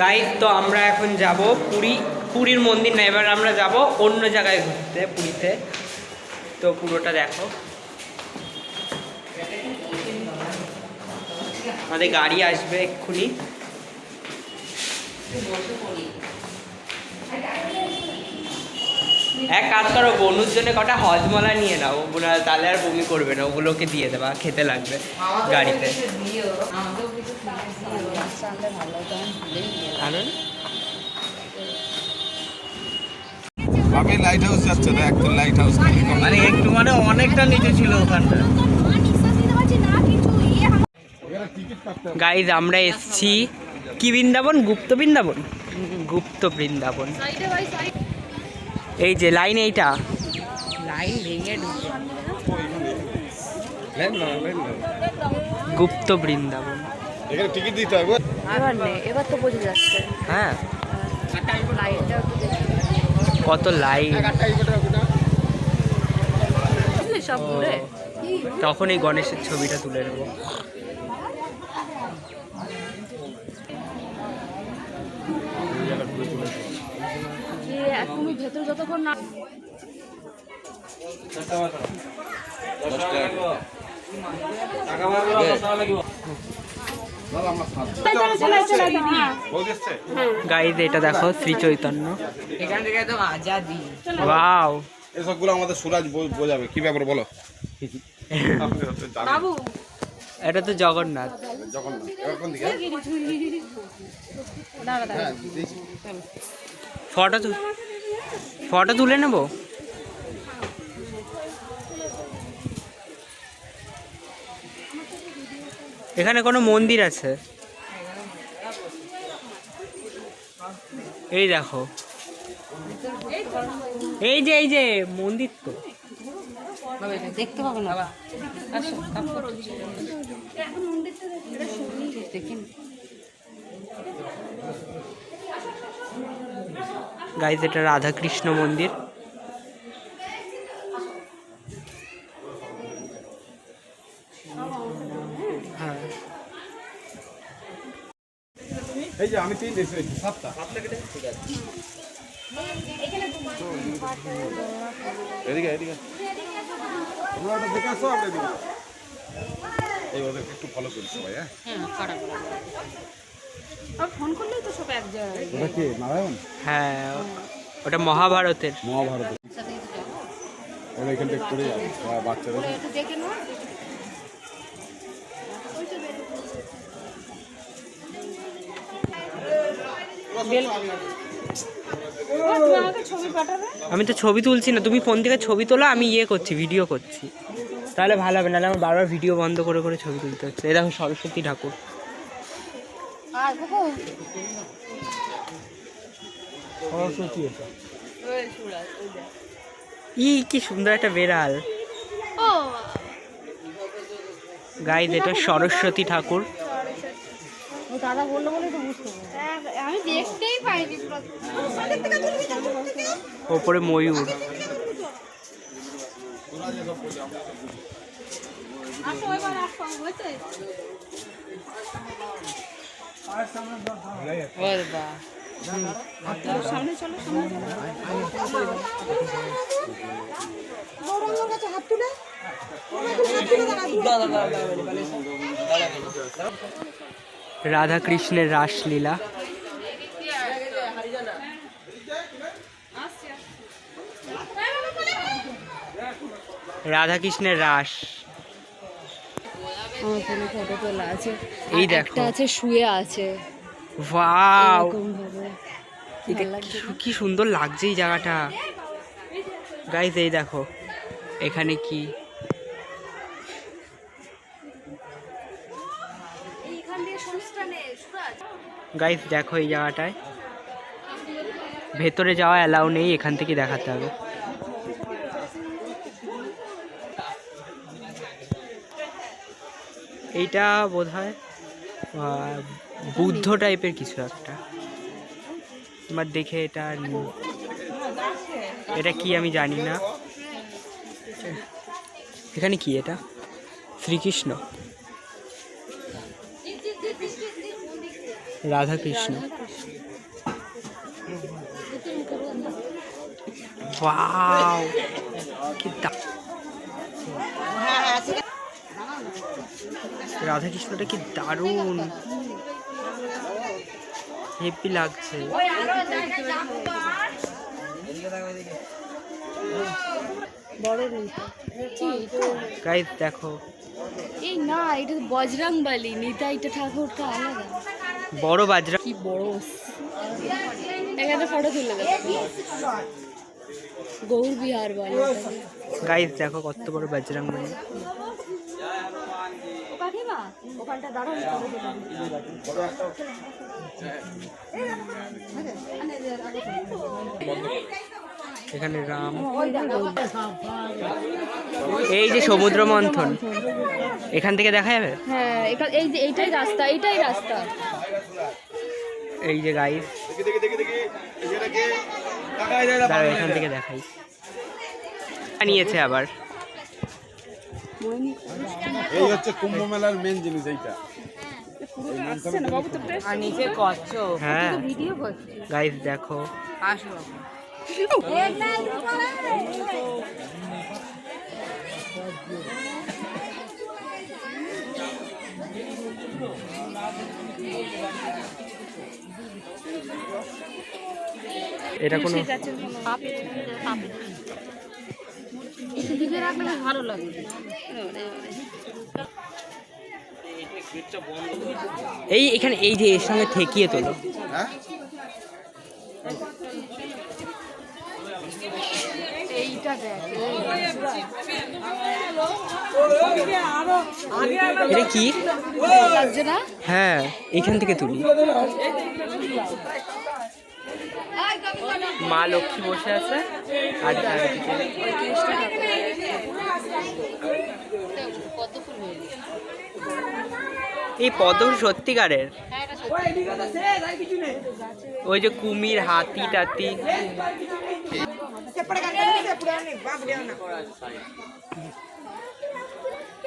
Guide তো আমরা এখন যাব পুরী, পুরীর মন্দির না, এবার আমরা যাব অন্য জায়গায় ঘুরতে, পুরীতে। তো পুরোটা দেখো। আমাদের গাড়ি আসবে এক্ষুনি। এক কাজ করো বনুর জন্য কটা হজমলা নিয়ে নাও। ওগুলো তাহলে আর বমি করবে না ওগুলোকে দিয়ে দেবা খেতে লাগবে গাড়িতে। আমি লাইট হাউস যাচ্ছে না একদম লাইট হাউস মানে একটু মানে অনেকটা নিচে ছিল ওখানটা। গাইজ আমরা এসছি কি বৃন্দাবন? গুপ্ত বৃন্দাবন? গুপ্ত বৃন্দাবন। এই যে লাইন এইটা। লাইন ভেঙে গুপ্ত বৃন্দাবন। এখানে টিকিট দিতে হবে। এবার নে এবার তো বোঝা যাচ্ছে। হ্যাঁ। দেখি। কত লাইন। তখন এই গণেশের ছবিটা তুলে নেব। তুমি ভেতরে যতক্ষণ না গাইজ এটা দেখো শ্রী চৈতন্য। এখান থেকে একদম আজাদি ওয়াও। এসবগুলো আমাদের সুরাজ বো- বোঝাবে। কি ব্যাপার বলো? বাবু। এটা তো জগন্নাথ। যখন এবার কোন দিকে? হ্যাঁ, ফটো তু ফটো তুলে নেব? এখানে কোনো মন্দির আছে? এই দেখো। এই যে এই যে মন্দির তো। দেখতে পাবো না আসো দেখেন গাইজ এটা রাধাকৃষ্ণ মন্দির। হ্যাঁ। এই যে আমি তিন এসে সাতটা। এদিকে এদিকে। তোমরা ওটা দেখে আসো আমরা এদিকে। এই ওদেরকে একটু ফলো করি সবাই হ্যাঁ? হ্যাঁ আর ফোন করলেই তো সব এক জায়গায় ওটা কে নারায়ণ? হ্যাঁ ওটা মহাভারতের। মহাভারত। ওরা এখান থেকে করে যাবে বাচ্চারা। একটু দেখে নাও। আমি তো ছবি তুলছি না তুমি ফোন থেকে ছবি তোলো আমি ইয়ে করছি ভিডিও করছি। তাহলে ভালো হবে নাহলে আমার বারবার ভিডিও বন্ধ করে করে ছবি তুলতে হচ্ছে। এই দেখো সরস্বতী ঠাকুর আর বাবু সরস্বতী এটা ই কি সুন্দর একটা বেড়াল। ও। গাইজ এটা সরস্বতী ঠাকুর। দাদা বলল বলে তো বুঝতে আমি দেখতেই পাইনি ওপরে ময়ূর। আসো এবার আসো হয়েছে? রাধা কৃষ্ণের রাসলীলা। রাধা কৃষ্ণের রাস। আমার ফোনে ফটো তোলা আছে। এই দেখো। একটা আছে শুয়ে আছে। ওয়াও। কি- কি সুন্দর লাগছে এই জায়গাটা। গাইজ এই দেখো এখানে কি? গাইজ দেখো এই জায়গাটায়। ভেতরে যাওয়া অ্যালাউ নেই এখান থেকে দেখাতে হবে। এইটা বোধ হয় বুদ্ধ টাইপের কিছু একটা। আমার দেখে এটা এটা কি আমি জানি না। এখানে কি এটা? শ্রীকৃষ্ণ। রাধা কৃষ্ণ কি দা- রাধা কৃষ্ণটা কি দারুণ। হেপি লাগছে। গাইস দেখো। এই না এটা তো বজরং বালি নিতা এটা ঠাকুরটা আলাদা। বড় বাজরা কি বড়। এখানে ফটো তুলে গৌর বিহার বলে। গাইস দেখো কত বড় বাজরাং বলি। কাকিমা ওখানটা দাঁড়ান এখানে রাম এই যে সমুদ্র মন্থন এখান থেকে দেখা যাবে হ্যাঁ এই যে এইটাই রাস্তা এইটাই রাস্তা এই যে গাইস দেখি দেখি দেখি দেখি এটা কি দাঁড়াও এখান থেকে দেখাই নিয়েছে আবার এই হচ্ছে কুম্ভ মেলার মেন জিনিস এইটা। আর নিচে কচ্ছপ হ্যাঁ। ভিডিও করছি গাইস দেখো। এটা কোনো দিকে রাখলে ভালো লাগে এই এখানে এই যে এর সঙ্গে ঠেকিয়ে তোলো। হ্যাঁ? এটা কি? হ্যাঁ এখান থেকে তুলি। মা লক্ষ্মী বসে আছে আর এই পদ্ম সত্যিকারের? ওই যে কুমির হাতি টাতি।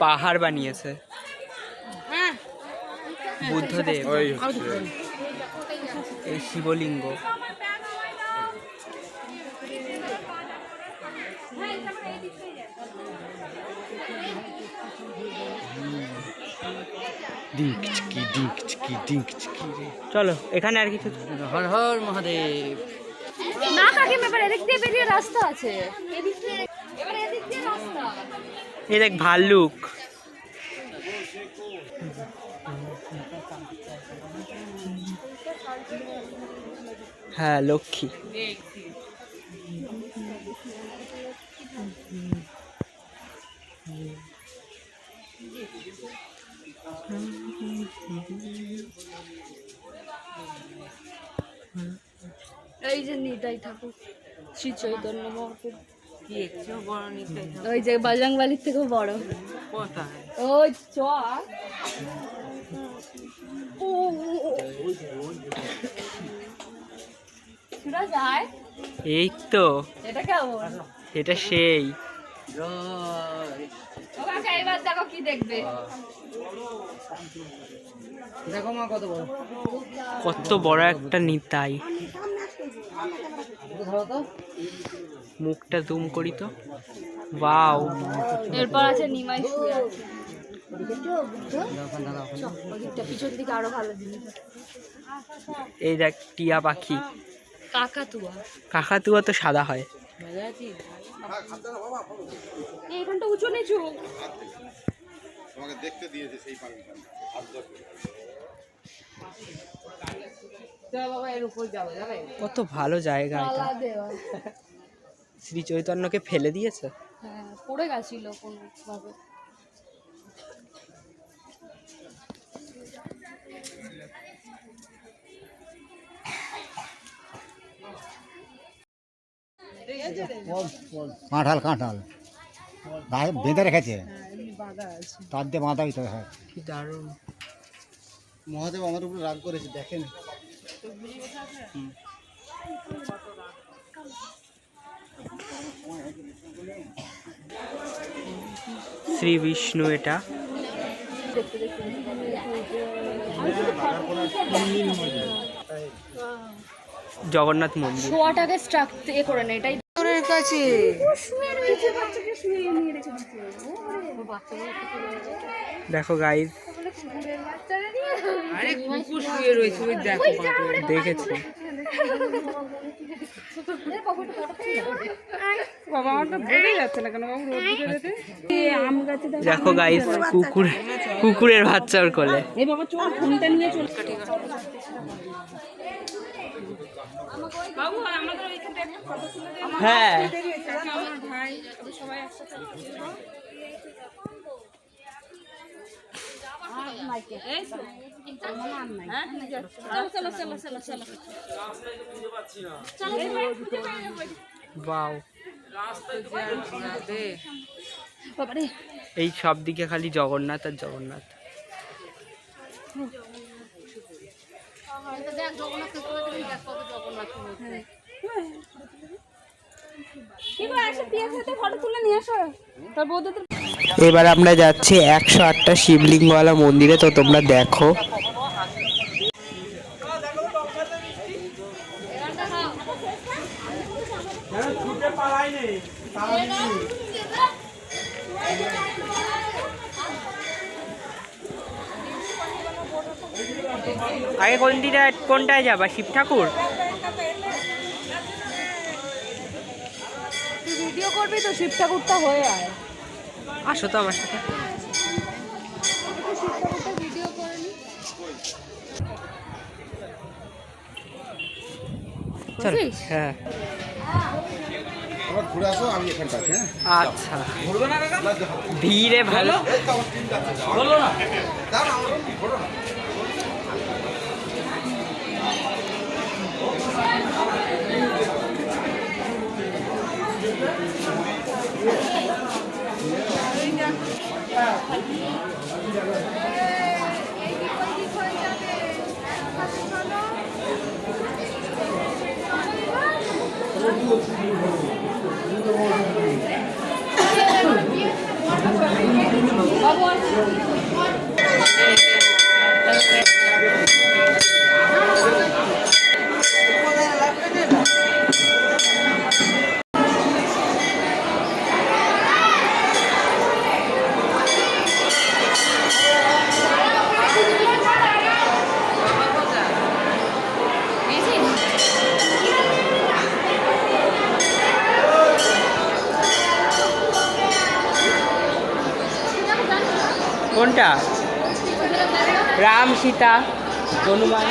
পাহাড় বানিয়েছে। বুদ্ধদেব। এই শিবলিঙ্গ। ডিঙ্ক চিকি ডিঙ্ক চিকি ডিঙ্ক চিকি চলো এখানে আর কিছু হর হর মহাদেব। না কাকিমা এবার এদিক দিয়ে বেরিয়ে রাস্তা আছে। এদিক দিয়ে এবার এদিক দিয়ে রাস্তা। এই দেখ ভাল্লুক। হ্যাঁ লক্ষ্মী। যে নিতাই ঠাকুর শ্রী চৈতন্য মহাপুর। বড় ওই যে বাজরাং বালির থেকেও বড়। ওই চ এই তো। এটা কেমন? এটা সেই। এবার দেখো কি দেখবে। দেখো মা কত বড়। কত বড় একটা নিতাই। মুখটা জুম করি তো। বাও এরপর আছে নিমাই শুয়ে আছে। এই দেখ টিয়া পাখি। কাকাতুয়া। কাকাতুয়া তো সাদা হয়। মজা আছিস এই এখানটা উঁচু নিচু। তোমাকে দেখতে দিয়েছে সেই পাখিটা চল বাবা এর উপর যাব যাবে কত ভালো জায়গা এটা। শ্রী চৈতন্যকে ফেলে দিয়েছে? হ্যাঁ পড়ে গেছিল কোনো ভাবে কাঁঠাল। কাঁঠাল গায়ে বেঁধে রেখেছে। তার দিয়ে বাঁধাই তো হ্যাঁ। কি দারুণ। মহাদেব আমার উপরে রাগ করেছে দেখেন। শ্রী বিষ্ণু এটা। জগন্নাথ মন্দির। শোয়াটাকে স্ট্রাক এ করে না এটাই তোরের কাছে। দেখো গাইজ নিয়ে আরে কুকুর শুয়ে রয়েছে ওই দেখো। দেখেছি। বাবা আমারটা বোঝা যাচ্ছে না কেন? বাবু রোদ বেরোতে আম গাছে দেখো দেখো গাইজ কুকুর কুকুরের বাচ্চার কোলে। এই বাবা চল ফোনটা নিয়ে চল। হ্যাঁ। এই সব দিকে খালি জগন্নাথ আর জগন্নাথ। ফটো তুলে নিয়ে আসো। তোর বৌদি তো এবার আমরা যাচ্ছি একশো আটটা শিবলিঙ্গওয়ালা মন্দিরে তো তোমরা দেখো। আগে কোনটিটা কোনটায় যাবা শিব ঠাকুর? ভিডিও করবি তো শিব ঠাকুরটা হয়ে আয়। আসো তো আমার সাথে। নি হ্যাঁ। হ্যাঁ? আচ্ছা। ভিড়ে ভালো। কোনটা সীতা হনুমান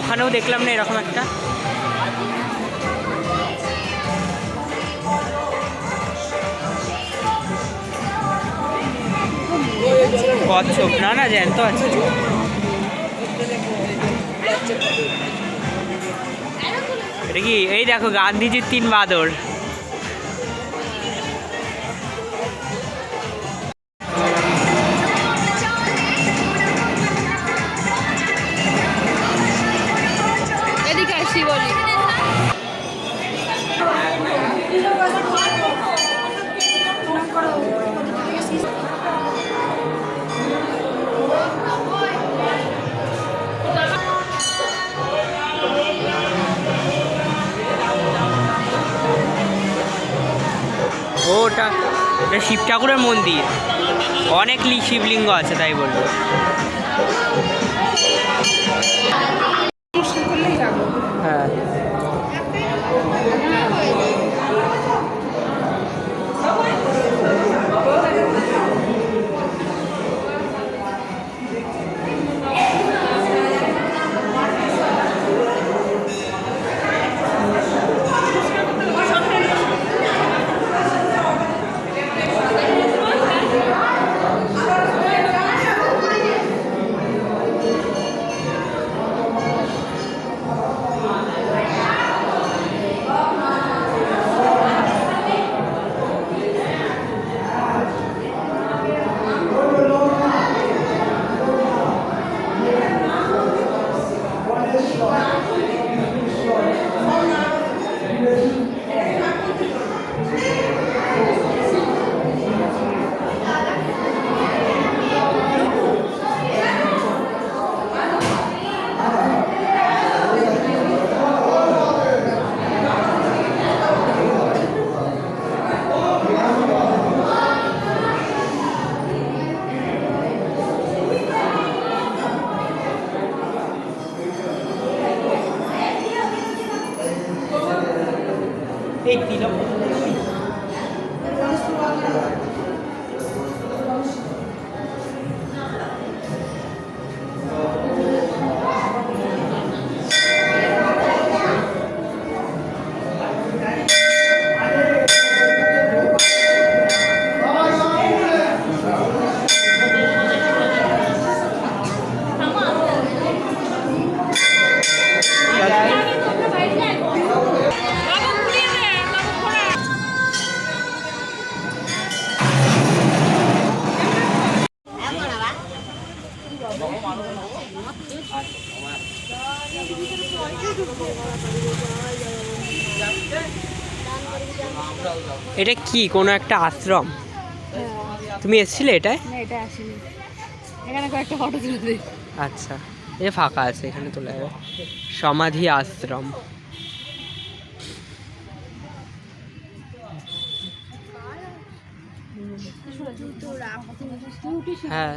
ওখানেও দেখলাম না এরকম একটা। কচ্ছপ না না, জ্যান্ত আছে। এটা কি? এই দেখো, গান্ধীজির তিন বাদর। এটা শিব ঠাকুরের মন্দির। অনেক শিবলিঙ্গ আছে তাই বলব। কি কোনো একটা আশ্রম? তুমি এসেছিলে এটায়? এটা আসেনি। এখানে কয়েকটা ফটো তুলে আচ্ছা এ ফাঁকা আছে এখানে তোলা যাবে সমাধি আশ্রম। হ্যাঁ।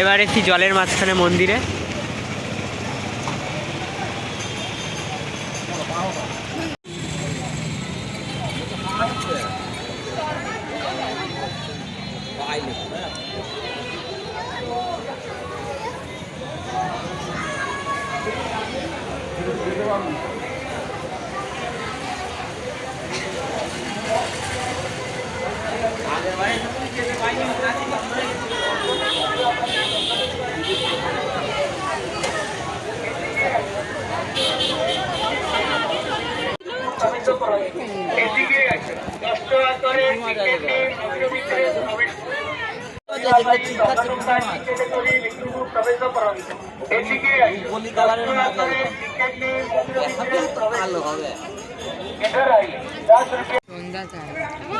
এবার এসি জলের মাঝখানে মন্দিরে।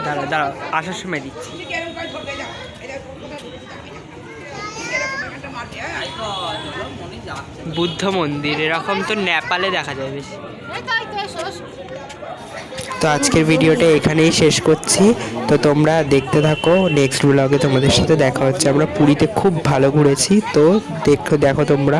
দাঁড়া দাঁড়া আসার সময় দিচ্ছি। বুদ্ধ মন্দির এরকম তো নেপালে দেখা যায় বেশি এই তাই তো এসো এসো। তো আজকের ভিডিওটা এখানেই শেষ করছি। তো তোমরা দেখতে থাকো নেক্সট ব্লগে তোমাদের সাথে দেখা হচ্ছে। আমরা পুরীতে খুব ভালো ঘুরেছি, তো দেখো দেখো তোমরা।